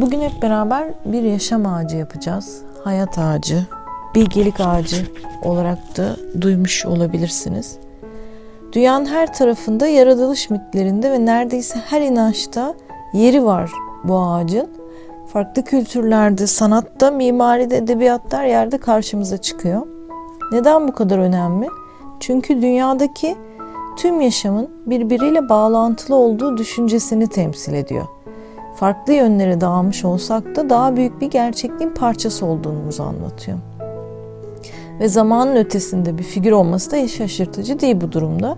Bugün hep beraber bir yaşam ağacı yapacağız. Hayat ağacı, bilgelik ağacı olarak da duymuş olabilirsiniz. Dünyanın her tarafında yaratılış mitlerinde ve neredeyse her inançta yeri var bu ağacın. Farklı kültürlerde, sanatta, mimaride, edebiyatta her yerde karşımıza çıkıyor. Neden bu kadar önemli? Çünkü dünyadaki tüm yaşamın birbiriyle bağlantılı olduğu düşüncesini temsil ediyor. Farklı yönlere dağılmış olsak da daha büyük bir gerçekliğin parçası olduğumuzu anlatıyor. Ve zamanın ötesinde bir figür olması da şaşırtıcı değil bu durumda.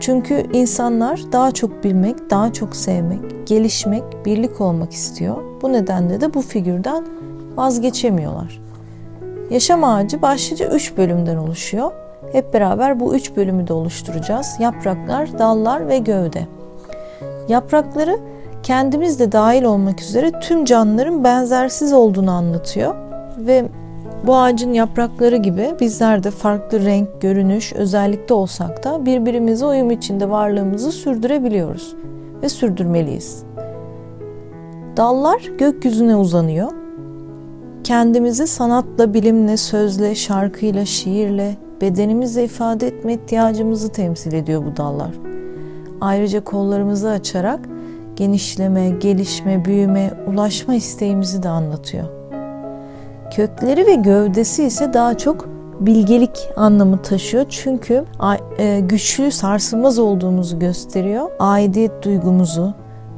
Çünkü insanlar daha çok bilmek, daha çok sevmek, gelişmek, birlik olmak istiyor. Bu nedenle de bu figürden vazgeçemiyorlar. Yaşam ağacı başlıca 3 bölümden oluşuyor. Hep beraber bu üç bölümü de oluşturacağız. Yapraklar, dallar ve gövde. Yaprakları kendimiz de dahil olmak üzere tüm canlıların benzersiz olduğunu anlatıyor. Ve bu ağacın yaprakları gibi bizler de farklı renk, görünüş, özellikte olsak da birbirimize uyum içinde varlığımızı sürdürebiliyoruz ve sürdürmeliyiz. Dallar gökyüzüne uzanıyor. Kendimizi sanatla, bilimle, sözle, şarkıyla, şiirle, bedenimizle ifade etme ihtiyacımızı temsil ediyor bu dallar. Ayrıca kollarımızı açarak genişleme, gelişme, büyüme, ulaşma isteğimizi de anlatıyor. Kökleri ve gövdesi ise daha çok bilgelik anlamı taşıyor. Çünkü e, güçlü, sarsılmaz olduğumuzu gösteriyor. Aidiyet duygumuzu,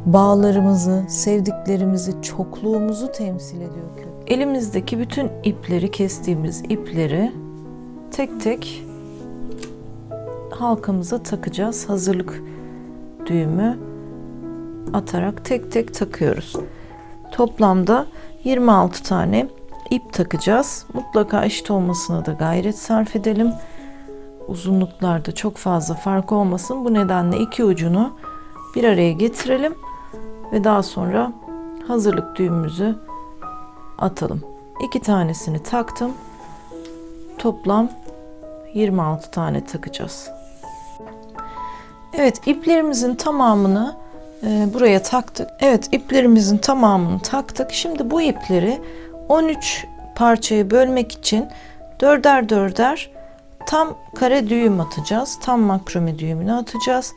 bağlarımızı, sevdiklerimizi, çokluğumuzu temsil ediyor kök. Elimizdeki bütün ipleri, kestiğimiz ipleri tek tek halkamıza takacağız. Hazırlık düğümü atarak tek tek takıyoruz. Toplamda 26 tane ip takacağız. Mutlaka eşit olmasına da gayret sarf edelim. Uzunluklarda çok fazla fark olmasın. Bu nedenle iki ucunu bir araya getirelim ve daha sonra hazırlık düğümümüzü atalım. İki tanesini taktım. Toplam 26 tane takacağız. Evet iplerimizin tamamını buraya taktık. Evet iplerimizin tamamını taktık. Şimdi bu ipleri 13 parçayı bölmek için dörder dörder tam kare düğüm atacağız. Tam makrome düğümünü atacağız.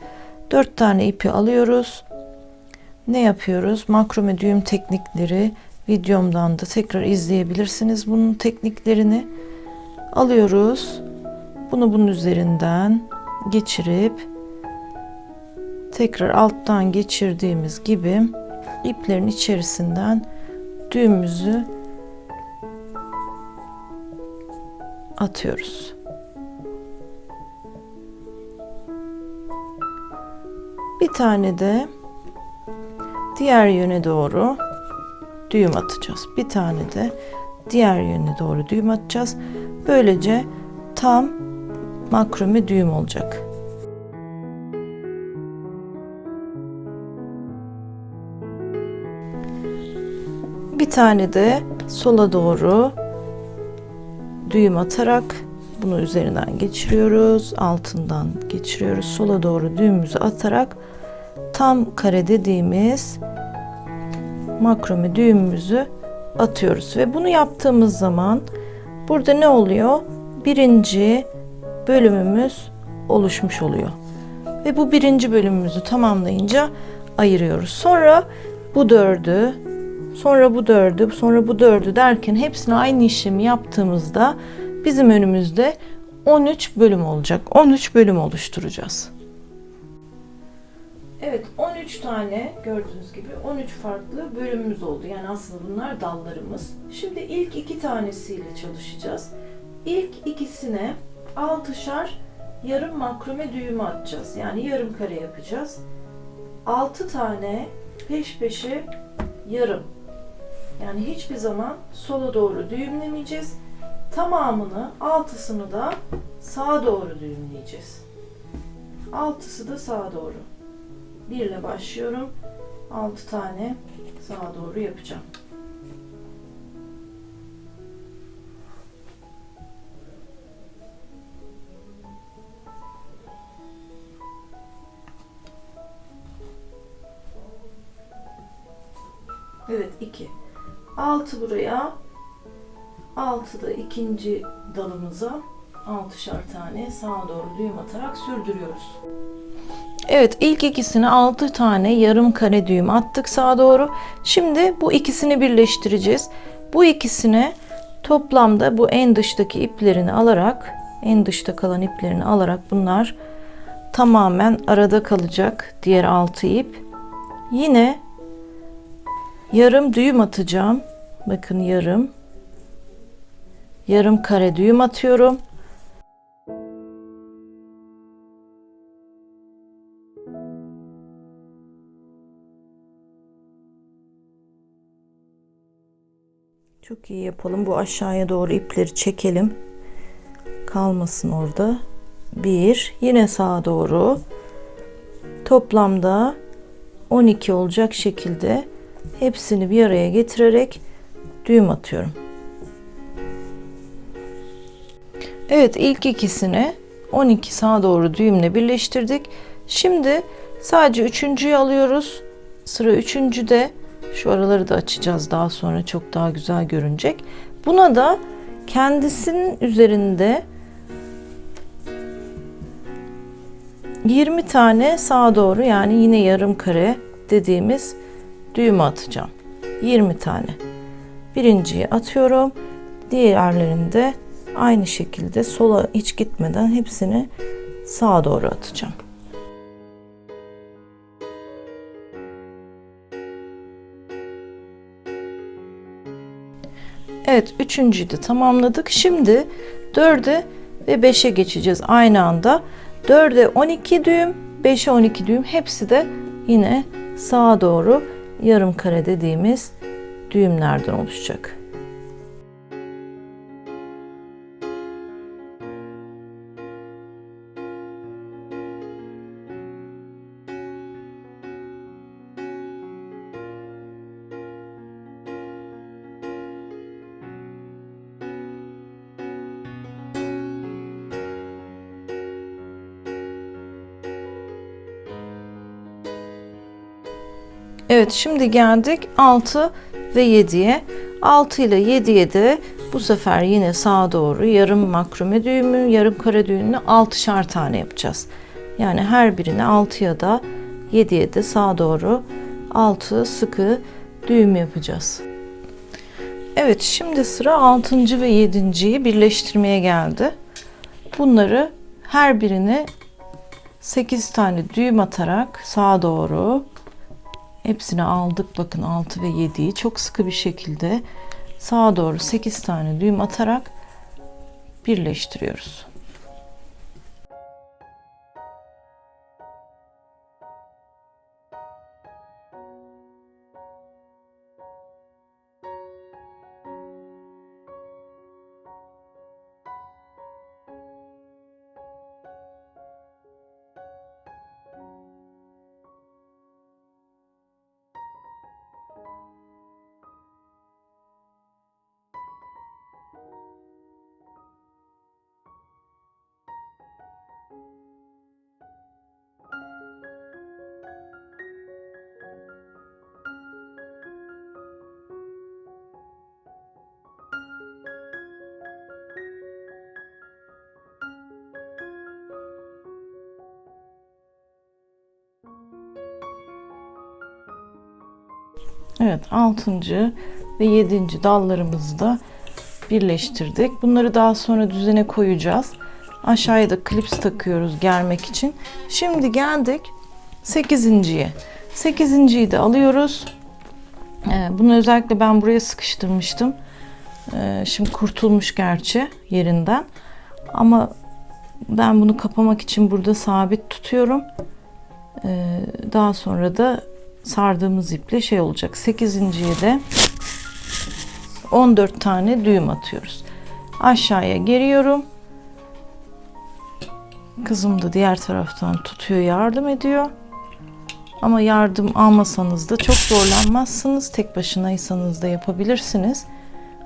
4 tane ipi alıyoruz. Ne yapıyoruz? Makrome düğüm teknikleri videomdan da tekrar izleyebilirsiniz bunun tekniklerini. Alıyoruz. Bunu bunun üzerinden geçirip tekrar alttan geçirdiğimiz gibi iplerin içerisinden düğümümüzü atıyoruz. Bir tane de diğer yöne doğru düğüm atacağız. Bir tane de diğer yöne doğru düğüm atacağız. Böylece tam makrome düğüm olacak. Bir tane de sola doğru düğüm atarak bunu üzerinden geçiriyoruz. Altından geçiriyoruz. Sola doğru düğümümüzü atarak tam kare dediğimiz makrome düğümümüzü atıyoruz ve bunu yaptığımız zaman burada ne oluyor? Birinci bölümümüz oluşmuş oluyor. Ve bu birinci bölümümüzü tamamlayınca ayırıyoruz. Sonra bu dördü, sonra bu dördü, sonra bu dördü derken hepsini aynı işlemi yaptığımızda bizim önümüzde 13 bölüm olacak. 13 bölüm oluşturacağız. Evet 13 tane gördüğünüz gibi 13 farklı bölümümüz oldu. Yani aslında bunlar dallarımız. Şimdi ilk iki tanesiyle çalışacağız. İlk ikisine altışar yarım makrome düğümü atacağız. Yani yarım kare yapacağız. 6 tane peş peşe yarım. Yani hiçbir zaman sola doğru düğümlemeyeceğiz. Tamamını altısını da sağa doğru düğümleyeceğiz. Altısı da sağa doğru. 1 ile başlıyorum. 6 tane sağa doğru yapacağım. Evet 2. 6 buraya. 6 da ikinci dalımıza 6'şar tane sağa doğru düğüm atarak sürdürüyoruz. Evet ilk ikisine 6 tane yarım kare düğüm attık sağa doğru. Şimdi bu ikisini birleştireceğiz. Bu ikisine toplamda bu en dıştaki iplerini alarak en dışta kalan iplerini alarak bunlar tamamen arada kalacak diğer 6 ip. Yine yarım düğüm atacağım. Bakın yarım. Yarım kare düğüm atıyorum. Çok iyi yapalım. Bu aşağıya doğru ipleri çekelim. Kalmasın orada. Bir. Yine sağa doğru. Toplamda 12 olacak şekilde hepsini bir araya getirerek düğüm atıyorum. Evet ilk ikisini 12 sağa doğru düğümle birleştirdik. Şimdi sadece üçüncüyü alıyoruz. Sıra üçüncüde şu araları da açacağız daha sonra çok daha güzel görünecek. Buna da kendisinin üzerinde 20 tane sağa doğru yani yine yarım kare dediğimiz düğüm atacağım. 20 tane. Birinciyi atıyorum. Diğerlerini de aynı şekilde sola hiç gitmeden hepsini sağa doğru atacağım. Evet, üçüncüyü de tamamladık. Şimdi 4'e ve 5'e geçeceğiz aynı anda. 4'e 12 düğüm, 5'e 12 düğüm hepsi de yine sağa doğru yarım kare dediğimiz düğümlerden oluşacak. Evet şimdi geldik 6 ve 7'ye. 6 ile 7'ye de bu sefer yine sağa doğru yarım makrome düğümü, yarım kare düğümünü 6'şar tane yapacağız. Yani her birine 6'ya da 7'ye de sağa doğru 6 sıkı düğüm yapacağız. Evet şimdi sıra 6. ve 7.yi birleştirmeye geldi. Bunları her birine 8 tane düğüm atarak sağa doğru Hepsini aldık bakın 6 ve 7'yi çok sıkı bir şekilde sağa doğru 8 tane düğüm atarak birleştiriyoruz. Evet 6. ve 7. dallarımızı da birleştirdik. Bunları daha sonra düzene koyacağız. Aşağıya da klips takıyoruz germek için. Şimdi geldik 8.ye. 8.yi de alıyoruz. Ee, bunu özellikle ben buraya sıkıştırmıştım. Ee, şimdi kurtulmuş gerçi yerinden. Ama ben bunu kapamak için burada sabit tutuyorum. Ee, daha sonra da sardığımız iple şey olacak. 8.ye de 14 tane düğüm atıyoruz. Aşağıya geriyorum. Kızım da diğer taraftan tutuyor, yardım ediyor. Ama yardım almasanız da çok zorlanmazsınız. Tek başınaysanız da yapabilirsiniz.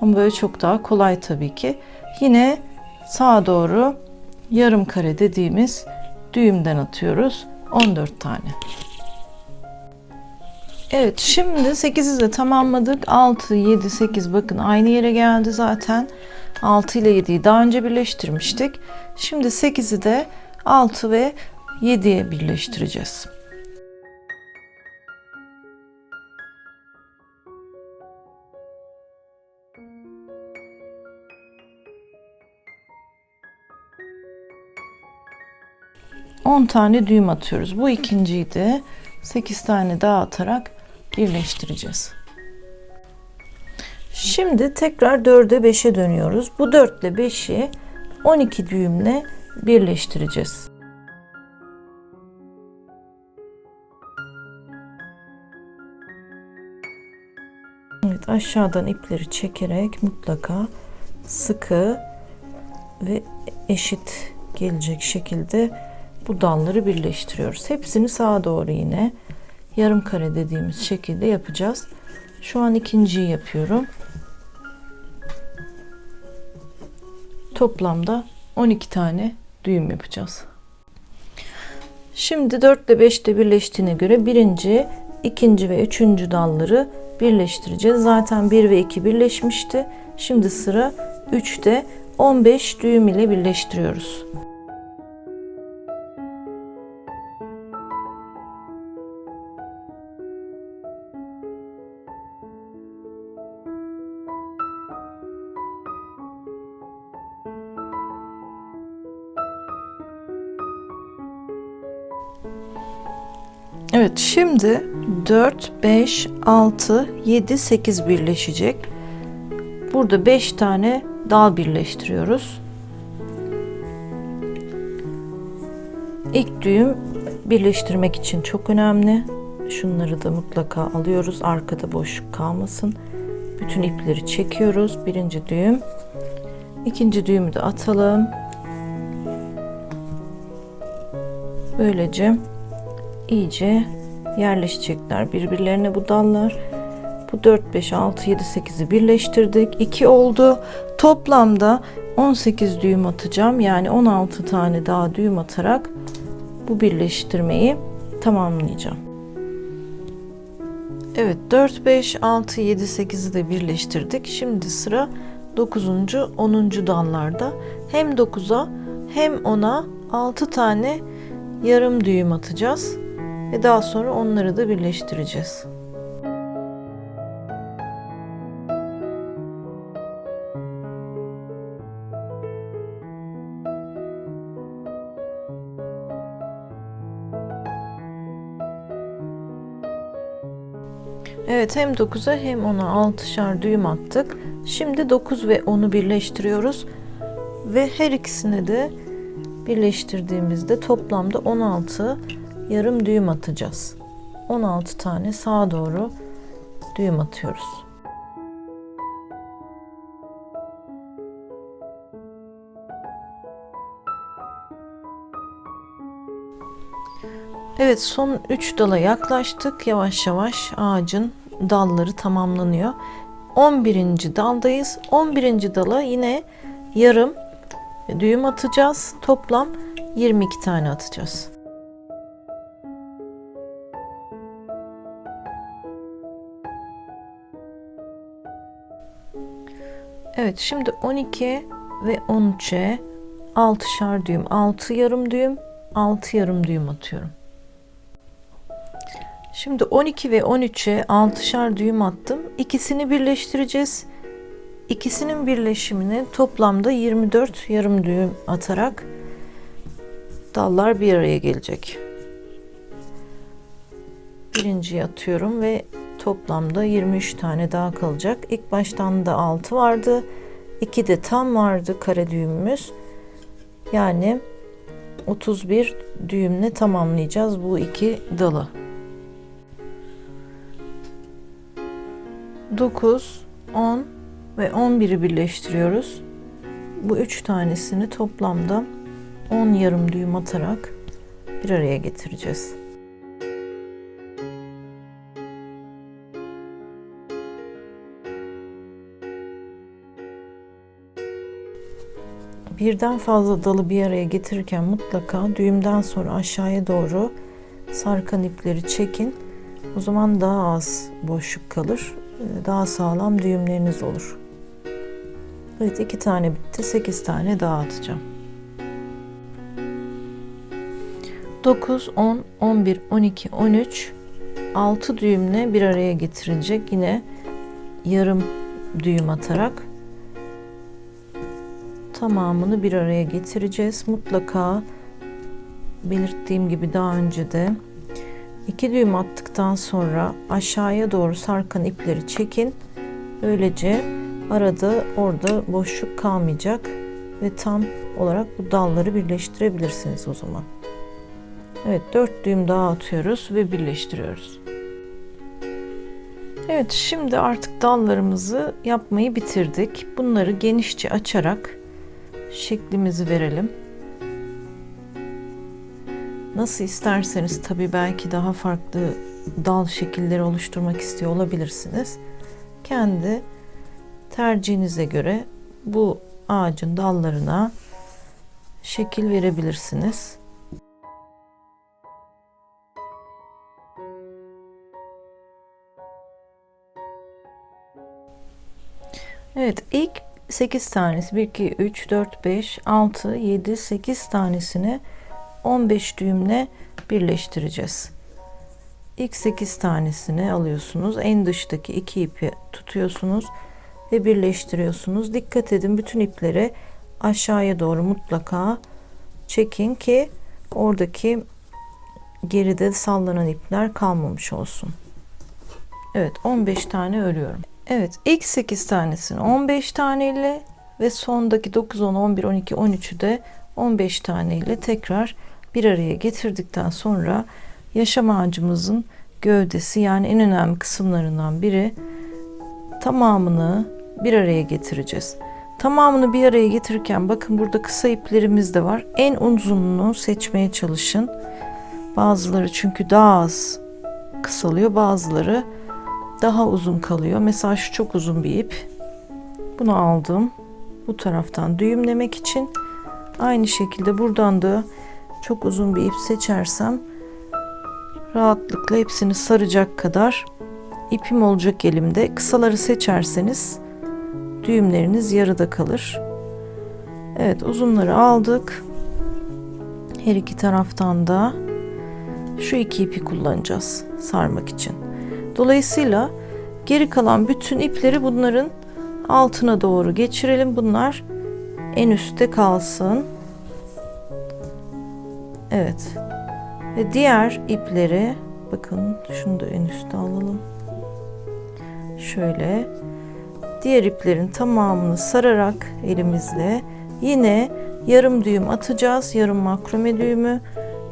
Ama böyle çok daha kolay tabii ki. Yine sağa doğru yarım kare dediğimiz düğümden atıyoruz. 14 tane. Evet şimdi 8'i de tamamladık. 6, 7, 8 bakın aynı yere geldi zaten. 6 ile 7'yi daha önce birleştirmiştik. Şimdi 8'i de 6 ve 7'ye birleştireceğiz. On tane düğüm atıyoruz. Bu ikinciyi de 8 tane daha atarak birleştireceğiz. Şimdi tekrar 4'e 5'e dönüyoruz. Bu 4 ile 5'i 12 düğümle birleştireceğiz. Evet aşağıdan ipleri çekerek mutlaka sıkı ve eşit gelecek şekilde bu dalları birleştiriyoruz. Hepsini sağa doğru yine yarım kare dediğimiz şekilde yapacağız. Şu an ikinciyi yapıyorum. Toplamda 12 tane düğüm yapacağız. Şimdi 4 ile 5 de birleştiğine göre birinci, ikinci ve üçüncü dalları birleştireceğiz. Zaten 1 ve 2 birleşmişti. Şimdi sıra 3'te 15 düğüm ile birleştiriyoruz. Evet şimdi 4, 5, 6, 7, 8 birleşecek. Burada 5 tane dal birleştiriyoruz. İlk düğüm birleştirmek için çok önemli. Şunları da mutlaka alıyoruz. Arkada boşluk kalmasın. Bütün ipleri çekiyoruz. Birinci düğüm. İkinci düğümü de atalım. Böylece iyice yerleşecekler birbirlerine bu dallar. Bu 4, 5, 6, 7, 8'i birleştirdik. 2 oldu. Toplamda 18 düğüm atacağım. Yani 16 tane daha düğüm atarak bu birleştirmeyi tamamlayacağım. Evet 4, 5, 6, 7, 8'i de birleştirdik. Şimdi sıra 9. 10. dallarda hem 9'a hem 10'a 6 tane yarım düğüm atacağız ve daha sonra onları da birleştireceğiz. Evet hem 9'a hem 10'a 6'şar düğüm attık. Şimdi 9 ve 10'u birleştiriyoruz. Ve her ikisini de birleştirdiğimizde toplamda 16 yarım düğüm atacağız. 16 tane sağa doğru düğüm atıyoruz. Evet son 3 dala yaklaştık. Yavaş yavaş ağacın dalları tamamlanıyor. 11. daldayız. 11. dala yine yarım düğüm atacağız. Toplam 22 tane atacağız. Evet şimdi 12 ve 13'e 6'şar düğüm, 6 yarım düğüm, 6 yarım düğüm atıyorum. Şimdi 12 ve 13'e 6'şar düğüm attım. İkisini birleştireceğiz. İkisinin birleşimini toplamda 24 yarım düğüm atarak dallar bir araya gelecek. Birinciyi atıyorum ve toplamda 23 tane daha kalacak. İlk baştan da 6 vardı. 2 de tam vardı kare düğümümüz. Yani 31 düğümle tamamlayacağız bu iki dalı. 9, 10 ve 11'i birleştiriyoruz. Bu üç tanesini toplamda 10 yarım düğüm atarak bir araya getireceğiz. Birden fazla dalı bir araya getirirken mutlaka düğümden sonra aşağıya doğru sarkan ipleri çekin. O zaman daha az boşluk kalır. Ee, Daha sağlam düğümleriniz olur. Evet iki tane bitti. 8 tane daha atacağım. 9, 10, 11, 12, 13 6 düğümle bir araya getirilecek. Yine yarım düğüm atarak tamamını bir araya getireceğiz. Mutlaka belirttiğim gibi daha önce de iki düğüm attıktan sonra aşağıya doğru sarkan ipleri çekin. Böylece arada orada boşluk kalmayacak ve tam olarak bu dalları birleştirebilirsiniz o zaman. Evet 4 düğüm daha atıyoruz ve birleştiriyoruz. Evet şimdi artık dallarımızı yapmayı bitirdik. Bunları genişçe açarak şeklimizi verelim. Nasıl isterseniz tabii belki daha farklı dal şekilleri oluşturmak istiyor olabilirsiniz. Kendi tercihinize göre bu ağacın dallarına şekil verebilirsiniz. Evet ilk 8 tanesi 1 2 3 4 5 6 7 8 tanesini 15 düğümle birleştireceğiz. İlk 8 tanesini alıyorsunuz. En dıştaki iki ipi tutuyorsunuz ve birleştiriyorsunuz. Dikkat edin bütün ipleri aşağıya doğru mutlaka çekin ki oradaki geride sallanan ipler kalmamış olsun. Evet 15 tane örüyorum. Evet ilk 8 tanesini 15 tane ile ve sondaki 9, 10, 11, 12, 13'ü de 15 tane ile tekrar bir araya getirdikten sonra yaşam ağacımızın gövdesi yani en önemli kısımlarından biri tamamını bir araya getireceğiz. Tamamını bir araya getirirken bakın burada kısa iplerimiz de var. En uzununu seçmeye çalışın. Bazıları çünkü daha az kısalıyor, bazıları daha uzun kalıyor. Mesela şu çok uzun bir ip. Bunu aldım. Bu taraftan düğümlemek için aynı şekilde buradan da çok uzun bir ip seçersem rahatlıkla hepsini saracak kadar ipim olacak elimde. Kısaları seçerseniz düğümleriniz yarıda kalır. Evet uzunları aldık. Her iki taraftan da şu iki ipi kullanacağız sarmak için. Dolayısıyla geri kalan bütün ipleri bunların altına doğru geçirelim. Bunlar en üstte kalsın. Evet. Ve diğer ipleri bakın şunu da en üste alalım. Şöyle diğer iplerin tamamını sararak elimizle yine yarım düğüm atacağız. Yarım makrome düğümü.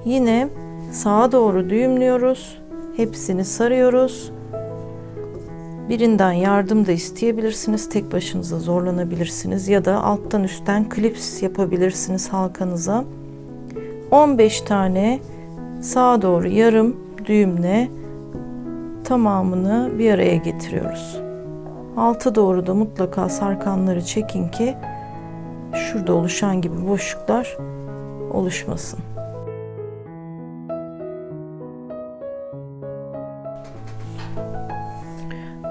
Yine sağa doğru düğümlüyoruz. Hepsini sarıyoruz. Birinden yardım da isteyebilirsiniz. Tek başınıza zorlanabilirsiniz ya da alttan üstten klips yapabilirsiniz halkanıza. 15 tane sağa doğru yarım düğümle tamamını bir araya getiriyoruz. Alta doğru da mutlaka sarkanları çekin ki şurada oluşan gibi boşluklar oluşmasın.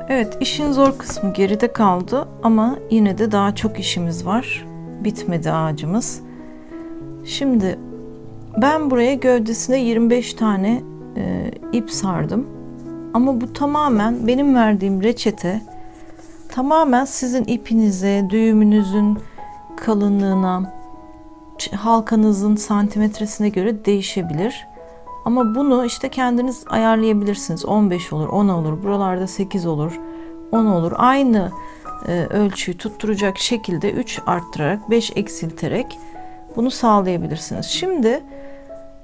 Evet, işin zor kısmı geride kaldı ama yine de daha çok işimiz var. Bitmedi ağacımız. Şimdi ben buraya gövdesine 25 tane e, ip sardım. Ama bu tamamen benim verdiğim reçete tamamen sizin ipinize, düğümünüzün kalınlığına, halkanızın santimetresine göre değişebilir. Ama bunu işte kendiniz ayarlayabilirsiniz. 15 olur, 10 olur, buralarda 8 olur, 10 olur. Aynı e, ölçüyü tutturacak şekilde 3 arttırarak, 5 eksilterek bunu sağlayabilirsiniz. Şimdi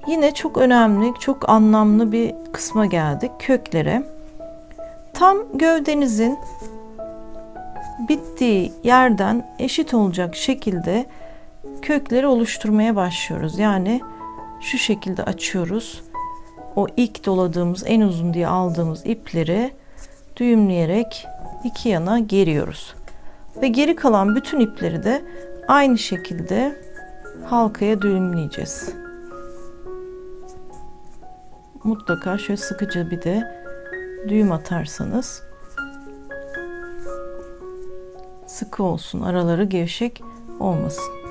yine çok önemli, çok anlamlı bir kısma geldik. Köklere. Tam gövdenizin bittiği yerden eşit olacak şekilde kökleri oluşturmaya başlıyoruz. Yani şu şekilde açıyoruz. O ilk doladığımız en uzun diye aldığımız ipleri düğümleyerek iki yana geriyoruz. Ve geri kalan bütün ipleri de aynı şekilde halkaya düğümleyeceğiz. Mutlaka şöyle sıkıca bir de düğüm atarsanız sıkı olsun, araları gevşek olmasın.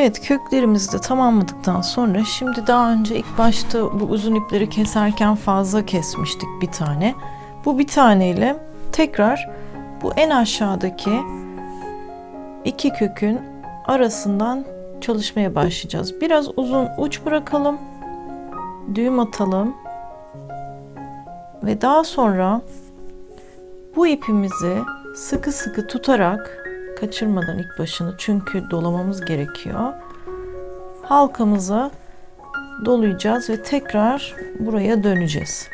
Evet köklerimizi de tamamladıktan sonra şimdi daha önce ilk başta bu uzun ipleri keserken fazla kesmiştik bir tane. Bu bir taneyle tekrar bu en aşağıdaki iki kökün arasından çalışmaya başlayacağız. Biraz uzun uç bırakalım. Düğüm atalım. Ve daha sonra bu ipimizi sıkı sıkı tutarak kaçırmadan ilk başını çünkü dolamamız gerekiyor. Halkamıza dolayacağız ve tekrar buraya döneceğiz.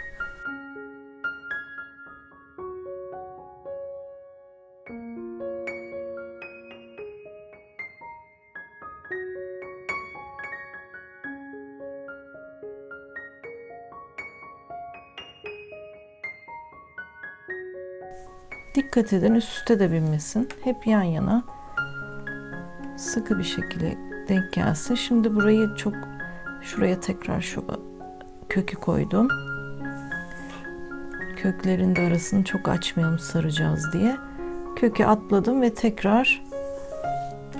Dikkat edin üst üste de binmesin. Hep yan yana sıkı bir şekilde denk gelsin. Şimdi burayı çok şuraya tekrar şu kökü koydum. Köklerin de arasını çok açmayalım saracağız diye. Kökü atladım ve tekrar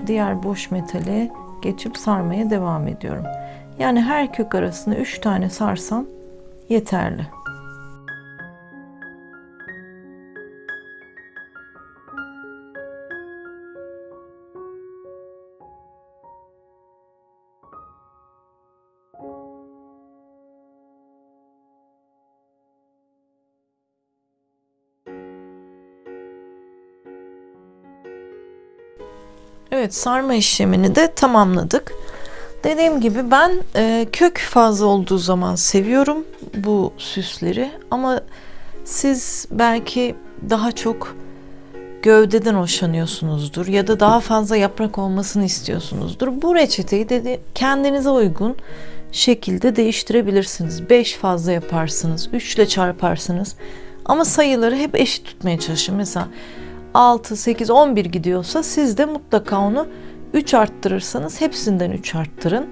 diğer boş metale geçip sarmaya devam ediyorum. Yani her kök arasını 3 tane sarsam yeterli. Evet sarma işlemini de tamamladık. Dediğim gibi ben e, kök fazla olduğu zaman seviyorum bu süsleri ama siz belki daha çok gövdeden hoşlanıyorsunuzdur ya da daha fazla yaprak olmasını istiyorsunuzdur. Bu reçeteyi de kendinize uygun şekilde değiştirebilirsiniz. 5 fazla yaparsınız, 3 ile çarparsınız ama sayıları hep eşit tutmaya çalışın. Mesela 6, 8, 11 gidiyorsa siz de mutlaka onu 3 arttırırsanız hepsinden 3 arttırın.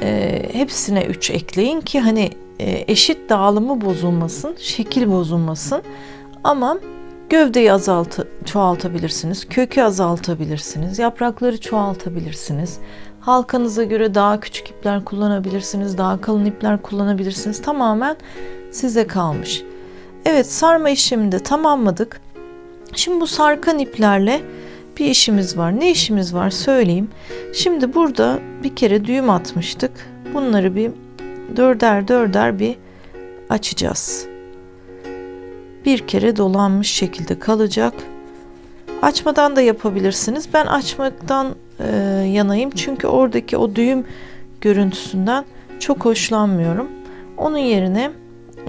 E, hepsine 3 ekleyin ki hani e, eşit dağılımı bozulmasın, şekil bozulmasın. Ama gövdeyi azalt çoğaltabilirsiniz, kökü azaltabilirsiniz, yaprakları çoğaltabilirsiniz. Halkanıza göre daha küçük ipler kullanabilirsiniz, daha kalın ipler kullanabilirsiniz. Tamamen size kalmış. Evet sarma işlemini de tamamladık. Şimdi bu sarkan iplerle bir işimiz var. Ne işimiz var söyleyeyim. Şimdi burada bir kere düğüm atmıştık. Bunları bir dörder dörder bir açacağız. Bir kere dolanmış şekilde kalacak. Açmadan da yapabilirsiniz. Ben açmaktan e, yanayım çünkü oradaki o düğüm görüntüsünden çok hoşlanmıyorum. Onun yerine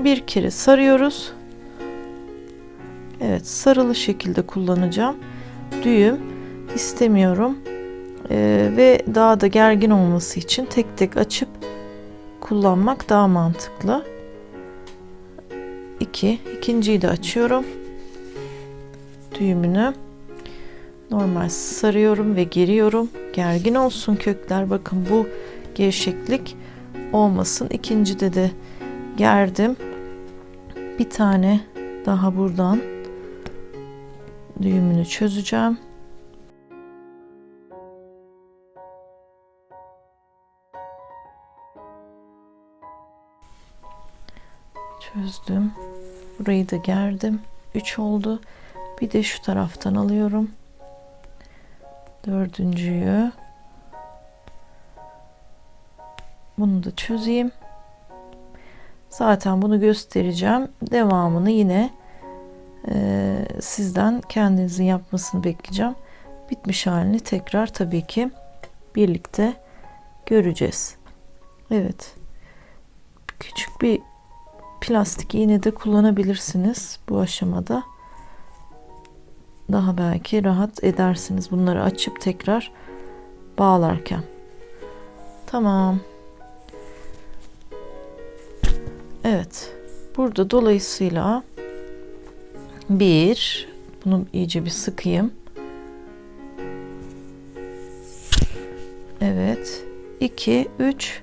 bir kere sarıyoruz. Evet sarılı şekilde kullanacağım. Düğüm istemiyorum. Ee, ve daha da gergin olması için tek tek açıp kullanmak daha mantıklı. 2. ikinciyi de açıyorum. Düğümünü normal sarıyorum ve geriyorum. Gergin olsun kökler. Bakın bu gevşeklik olmasın. İkincide de gerdim. Bir tane daha buradan düğümünü çözeceğim. Çözdüm. Burayı da gerdim. 3 oldu. Bir de şu taraftan alıyorum. Dördüncüyü. Bunu da çözeyim. Zaten bunu göstereceğim. Devamını yine e, sizden kendinizin yapmasını bekleyeceğim. bitmiş halini tekrar tabii ki birlikte göreceğiz. Evet. Küçük bir plastik iğne de kullanabilirsiniz bu aşamada. Daha belki rahat edersiniz bunları açıp tekrar bağlarken. Tamam. Evet. Burada dolayısıyla bir bunu iyice bir sıkayım. Evet. 2 3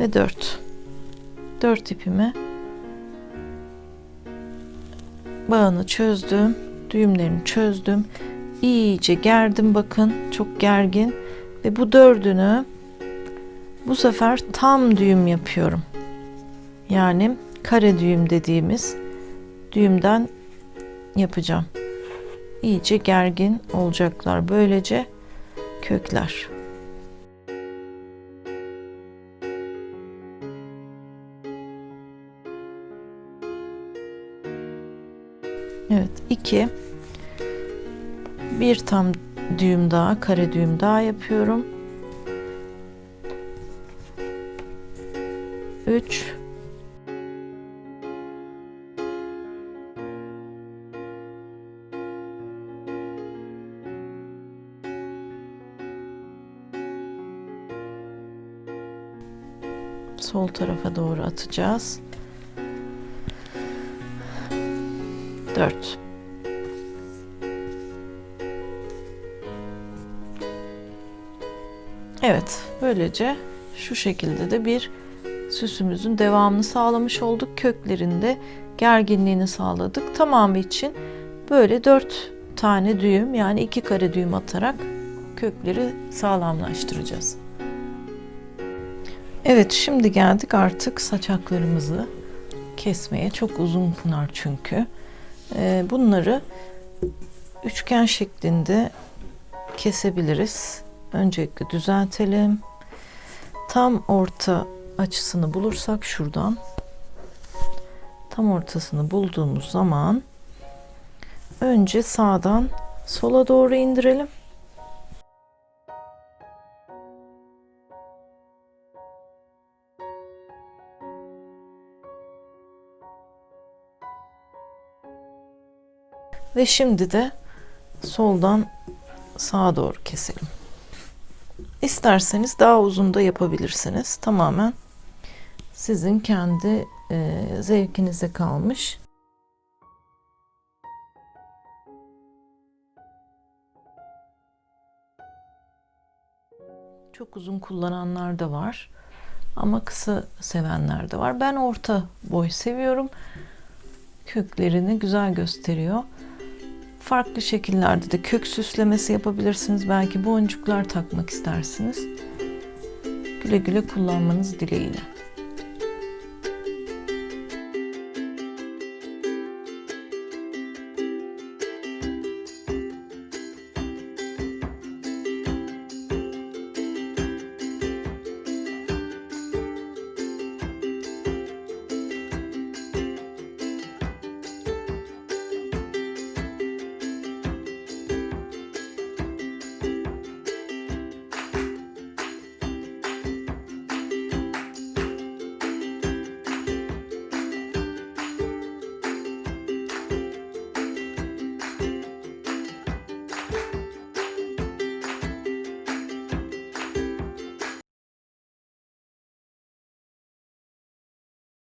ve 4. 4 ipimi bağını çözdüm. Düğümlerini çözdüm. İyice gerdim bakın. Çok gergin. Ve bu dördünü bu sefer tam düğüm yapıyorum. Yani kare düğüm dediğimiz düğümden yapacağım. İyice gergin olacaklar. Böylece kökler. Evet, iki. Bir tam düğüm daha, kare düğüm daha yapıyorum. Üç. Sol tarafa doğru atacağız. 4 Evet, böylece şu şekilde de bir süsümüzün devamını sağlamış olduk. Köklerinde gerginliğini sağladık. Tamamı için böyle 4 tane düğüm yani iki kare düğüm atarak kökleri sağlamlaştıracağız. Evet, şimdi geldik artık saçaklarımızı kesmeye. Çok uzun bunlar çünkü. Ee, bunları üçgen şeklinde kesebiliriz. Öncelikle düzeltelim. Tam orta açısını bulursak şuradan tam ortasını bulduğumuz zaman önce sağdan sola doğru indirelim. Ve şimdi de soldan sağa doğru keselim. İsterseniz daha uzun da yapabilirsiniz. Tamamen sizin kendi e, zevkinize kalmış. Çok uzun kullananlar da var. Ama kısa sevenler de var. Ben orta boy seviyorum. Köklerini güzel gösteriyor. Farklı şekillerde de kök süslemesi yapabilirsiniz. Belki boncuklar takmak istersiniz. Güle güle kullanmanız dileğiyle.